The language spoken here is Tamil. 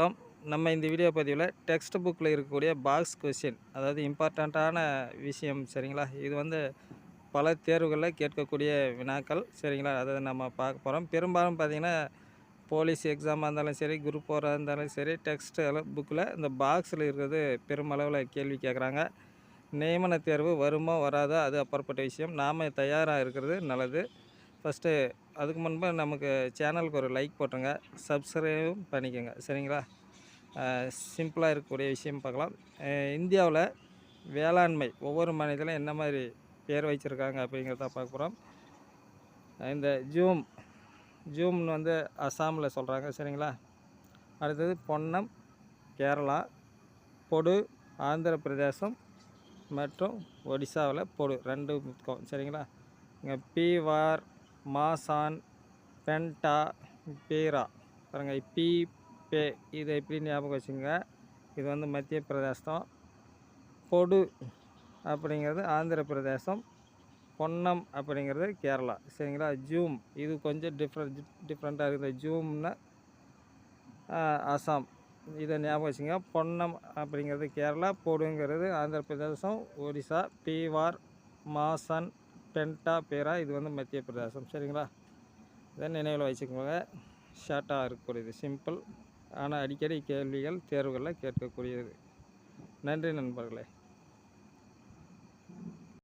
வணக்கம். நம்ம இந்த வீடியோ பதிவில் டெக்ஸ்ட் புக்கில் இருக்கக்கூடிய பாக்ஸ் கொஸ்டின் அதாவது இம்பார்ட்டண்ட்டான விஷயம் சரிங்களா? இது வந்து பல தேர்வுகளில் கேட்கக்கூடிய வினாக்கள் சரிங்களா? அதை நம்ம பார்க்க போகிறோம் பெரும்பாலும் பார்த்திங்கன்னா போலீஸ் எக்ஸாமாக இருந்தாலும் சரி குரூப் ஃபோராக இருந்தாலும் சரி டெக்ஸ்ட் புக்கில் இந்த பாக்ஸில் இருக்கிறது பெருமளவில் கேள்வி கேட்குறாங்க. நியமன தேர்வு வருமோ வராதோ? அது அப்பாற்பட்ட விஷயம். நாம் தயாராக இருக்கிறது நல்லது. ஃபஸ்ட்டு அதுக்கு முன்பு நமக்கு சேனலுக்கு ஒரு லைக் போட்டுருங்க சப்ஸ்கிரைபும் பண்ணிக்கோங்க. சரிங்களா? சிம்பிளாக இருக்கக்கூடிய விஷயம் பார்க்கலாம். இந்தியாவில் வேளாண்மை ஒவ்வொரு மாநிலத்திலும் என்ன மாதிரி பேர் வச்சுருக்காங்க அப்படிங்கிறத பார்க்க போகிறோம் இந்த ஜூம் ஜூம்னு வந்து அசாமில் சொல்கிறாங்க சரிங்களா? அடுத்தது பொன்னம் கேரளா பொடு ஆந்திர பிரதேசம் மற்றும் ஒடிசாவில் பொடு ரெண்டு முக்கம் சரிங்களா? இங்கே பீவார் மாசான் பென்டா பீரா. பாருங்கள் பி பே இதை எப்படி ஞாபகம் வச்சுங்க இது வந்து மத்திய பிரதேசம். பொடு அப்படிங்கிறது ஆந்திர பிரதேசம். பொன்னம் அப்படிங்கிறது கேரளா. சரிங்களா? ஜூம். இது கொஞ்சம் டிஃப்ரெண்ட் டிஃப்ரெண்ட்டாக இருக்குது. ஜூம்னா அசாம். இதை ஞாபகம் வச்சுங்க பொன்னம் அப்படிங்கிறது கேரளா பொடுங்கிறது ஆந்திர பிரதேசம் ஒடிசா பீவார் மாசன் பென்டா பேரா இது வந்து மத்திய பிரதேசம். சரிங்களா? இதை நினைவில் வச்சுக்கோங்க ஷார்ட்டாக இருக்கக்கூடியது. சிம்பிள். ஆனால் அடிக்கடி கேள்விகள் தேர்வுகளில் கேட்கக்கூடியது. நன்றி நண்பர்களே.